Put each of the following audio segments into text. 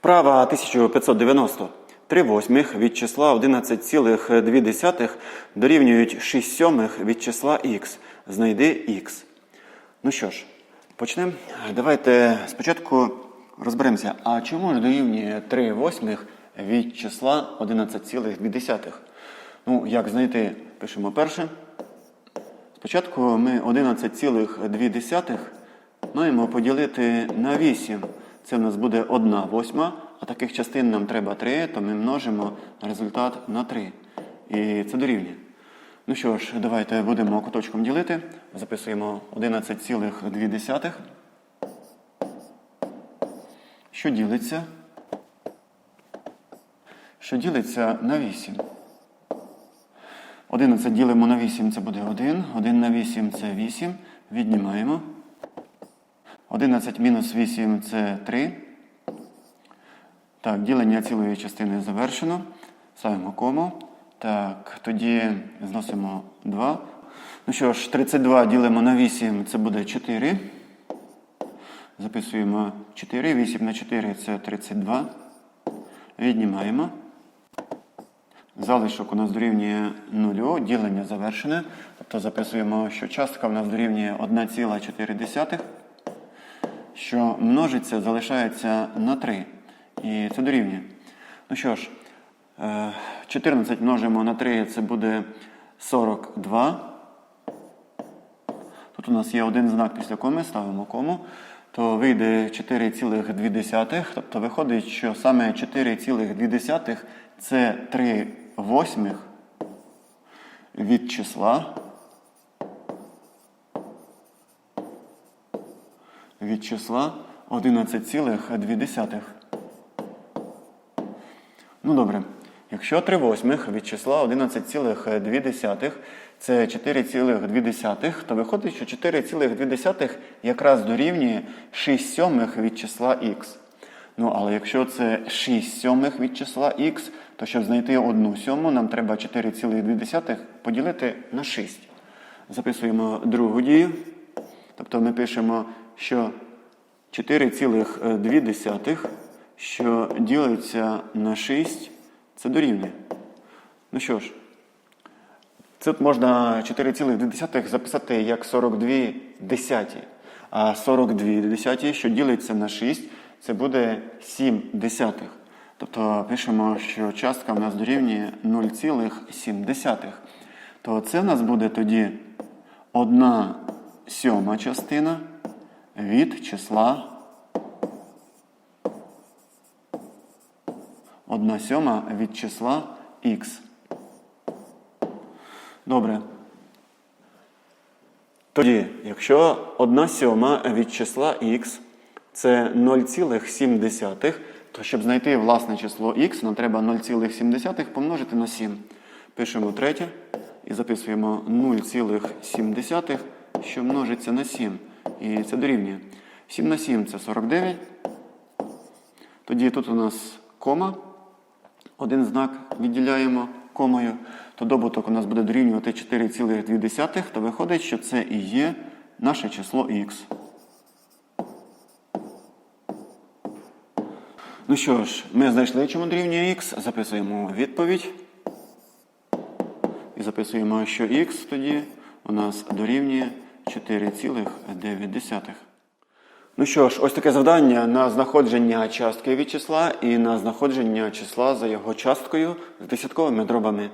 Вправа 1590. 3 восьмих від числа 11,2 дорівнюють 6 сьомих від числа х. Знайди х. Ну що ж, почнемо. Давайте спочатку розберемося, а чому ж дорівнює 3 восьмих від числа 11,2? Ну, як знайти, пишемо перше. Спочатку ми 11,2 маємо поділити на 8. Це в нас буде 1 восьма, а таких частин нам треба 3, то ми множимо результат на 3. І це дорівнює. Ну що ж, давайте будемо куточком ділити. Записуємо 11,2. Що ділиться? Що ділиться на 8. 11 ділимо на 8, це буде 1. 1 на 8 це 8. Віднімаємо. 11 мінус 8 це 3. Так, ділення цілої частини завершено. Ставимо кому. Так, тоді зносимо 2. Ну що ж, 32 ділимо на 8, це буде 4. Записуємо 4. 8 на 4 це 32. Віднімаємо. Залишок у нас дорівнює 0, ділення завершене. Тобто записуємо, що частка у нас дорівнює 1,4, що множиться, залишається на 3. І це дорівнює. Ну що ж, е, 14 множимо на 3, це буде 42. Тут у нас є один знак після коми, ставимо кому. То вийде 4,2. Тобто виходить, що саме 4,2 це 3 восьмих від числа від числа 11,2. Ну добре. Якщо 3 восьмих від числа 11,2 це 4,2, то виходить, що 4,2 якраз дорівнює 6 сьомих від числа х. Ну, але якщо це 6 сьомих від числа х, то щоб знайти одну сьому, нам треба 4,2 поділити на 6. Записуємо другу дію. Тобто ми пишемо, що 4,2, що ділиться на 6, це дорівнює. Ну що ж, тут можна 4,2 записати як 42 десяті. А 42 десяті, що ділиться на 6, це буде 7 десятих. Тобто пишемо, що частка в нас дорівнює 0,7. То це в нас буде тоді 1 сьома частина від числа 1 сьома від числа х. Добре. Тоді, якщо 1 сьома від числа х це 0,7, то щоб знайти власне число х, нам треба 0,7 помножити на 7. Пишемо третє і записуємо 0,7, що множиться на 7. І це дорівнює. 7 на 7 це 49. Тоді тут у нас кома. Один знак відділяємо комою. То добуток у нас буде дорівнювати 4,2, то виходить, що це і є наше число х. Ну що ж, ми знайшли, чому дорівнює х, записуємо відповідь. І записуємо, що х тоді у нас дорівнює 4,9. Ну що ж, ось таке завдання на знаходження частки від числа і на знаходження числа за його часткою з десятковими дробами.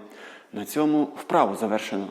На цьому вправу завершено.